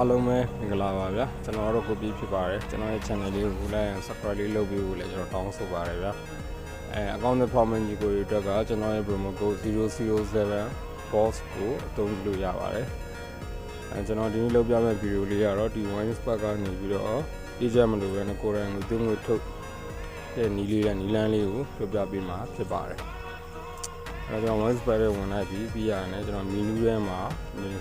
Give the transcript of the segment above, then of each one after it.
အားလုံးပဲမင်္ဂလာပါဗျာကျွန်တော်တို့ကိုပြီးဖြစ်ပါတယ်ကျွန်တော်ရဲ့ channel လေးကိုလည်း subscribe လေးလုပ်ပြီးကိုလည်းကျွန်တော်တောင်းဆိုပါတယ်ဗျာအဲ account performance ကြီးကိုအတွက်ကကျွန်တော်ရဲ့ promo code 007 boss ကိုအသုံးပြုလို့ရပါတယ်အဲကျွန်တော်ဒီနေ့လုပ်ပြမယ့်ဗီဒီယိုလေးကတော့ဒီ wine spark ကနေပြီးတော့အေးကြမလို့ပဲနဲ့ကိုယ်တိုင်ကိုသွင်းကိုထုတ်တဲ့နီးလေးနဲ့နီးလန်းလေးကိုပြောပြပေးမှာဖြစ်ပါတယ် အဲကျွန်တော် one spare နဲ့ဝင်လိုက်ပြီးပြီးရတယ်ကျွန်တော် menu ထဲမှာ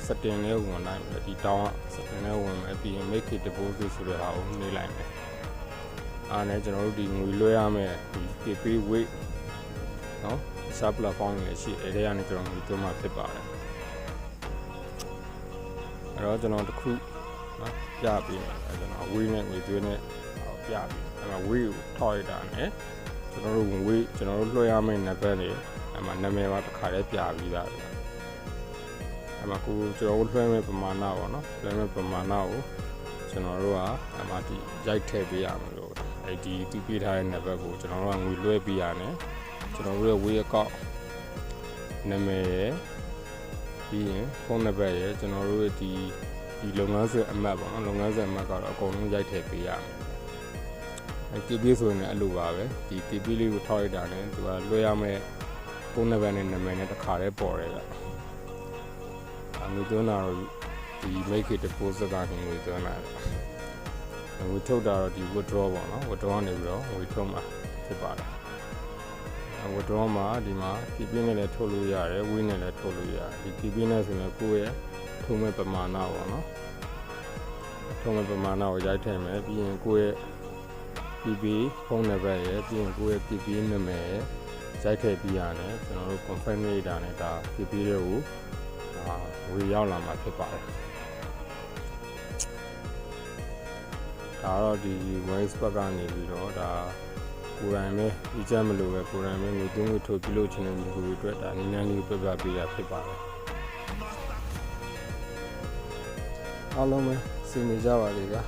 setting လေးဝင်လိုက်ပြီးဒီတောင်းက setting လေးဝင်မယ်ပြီးရင် make it deposit ဆိုတဲ့ဟာကိုနေလိုက်မယ်အားနဲ့ကျွန်တော်တို့ဒီငွေလွှဲရမယ်ဒီ KP weight နော် sub platform လေးရှိအဲ့ဒီကနေကျွန်တော်ငွေသွင်းမှာဖြစ်ပါတယ်အဲ့တော့ကျွန်တော်တစ်ခုနော်ပြပြီးမယ်အဲ့ကျွန်တော် weight နဲ့ငွေသွင်းနဲ့ပြပြီးအဲ့မှာ weight ကိုထောက်ရတာနဲ့ကျွန်တော်တို့ငွေကျွန်တော်တို့လွှဲရမယ့်နံပါတ်လေး အဲ့မှာနာမည်ပါတစ်ခါတည်းပြပြီးသားပြီအဲ့မှာကိုကျွန်တော်တို့လွှဲမဲ့ပမာဏပေါ့နော်လွှဲမဲ့ပမာဏကိုကျွန်တော်တို့ကအဲ့မှာဒီရိုက်ထည့်ပေးရမှာလို့အဲ့ဒီသူပြထားတဲ့နံပါတ်ကိုကျွန်တော်တို့ကငွေလွှဲပေးရတယ်ကျွန်တော်တို့ရဲ့ way account နာမည်ရယ်ပြီးရင်ဖုန်းနံပါတ်ရယ်ကျွန်တော်တို့ရဲ့ဒီဒီလုပ်ငန်းစဉ်အမှတ်ပေါ့နော်လုပ်ငန်းစဉ်အမှတ်ကတော့အကုန်လုံးရိုက်ထည့်ပေးရမယ်အဲ KP ဆိုရင်လည်းအဲ့လိုပါပဲဒီ KP လေးကိုထောက်ရတာနဲ့သူကလွှဲရမယ့် ဖုန်းနံပါတ်နဲ့နာမည်နဲ့တစ်ခါတည်းပေါ်တယ်ဗျအငွေသွင်းတာတော့ဒီ make it deposit ကနေငွေသွင်းလာတယ်ငွေထုတ်တာတော့ဒီ withdraw ပေါ့နော် withdraw နေပြီးတော့ငွေထုတ်မှာဖြစ်ပါတယ် withdraw မှာဒီမှာ PP နဲ့လည်းထုတ်လို့ရတယ် win နဲ့လည်းထုတ်လို့ရတယ်ဒီ PP နဲ့ဆိုရင်ကိုယ့်ရဲ့ထုံးမဲ့ပမာဏပေါ့နော်ထုံးမဲ့ပမာဏကိုရိုက်ထည့်မယ်ပြီးရင်ကိုယ့်ရဲ့ PP ဖုန်းနံပါတ်ရယ်ပြီးရင်ကိုယ့်ရဲ့ PP နာမည်ရယ် ရိုက်ထည့်ပြီးရတယ်ကျွန်တော်တို့ confirm နေတာနဲ့ဒါ PP တွေကိုအာဝေရောက်လာမှာဖြစ်ပါတယ်ဒါတော့ဒီ voice pack ကနေပြီးတော့ဒါကိုယ်တိုင်ပဲဒီချက်မလို့ပဲကိုယ်တိုင်ပဲငွေသွင်းငွေထုတ်ပြုလုပ်ချင်တဲ့လူတွေအတွက်ဒါနည်းနည်းလေးပြပြပေးရဖြစ်ပါတယ်အားလုံးပဲစီနေကြပါလေဗျာ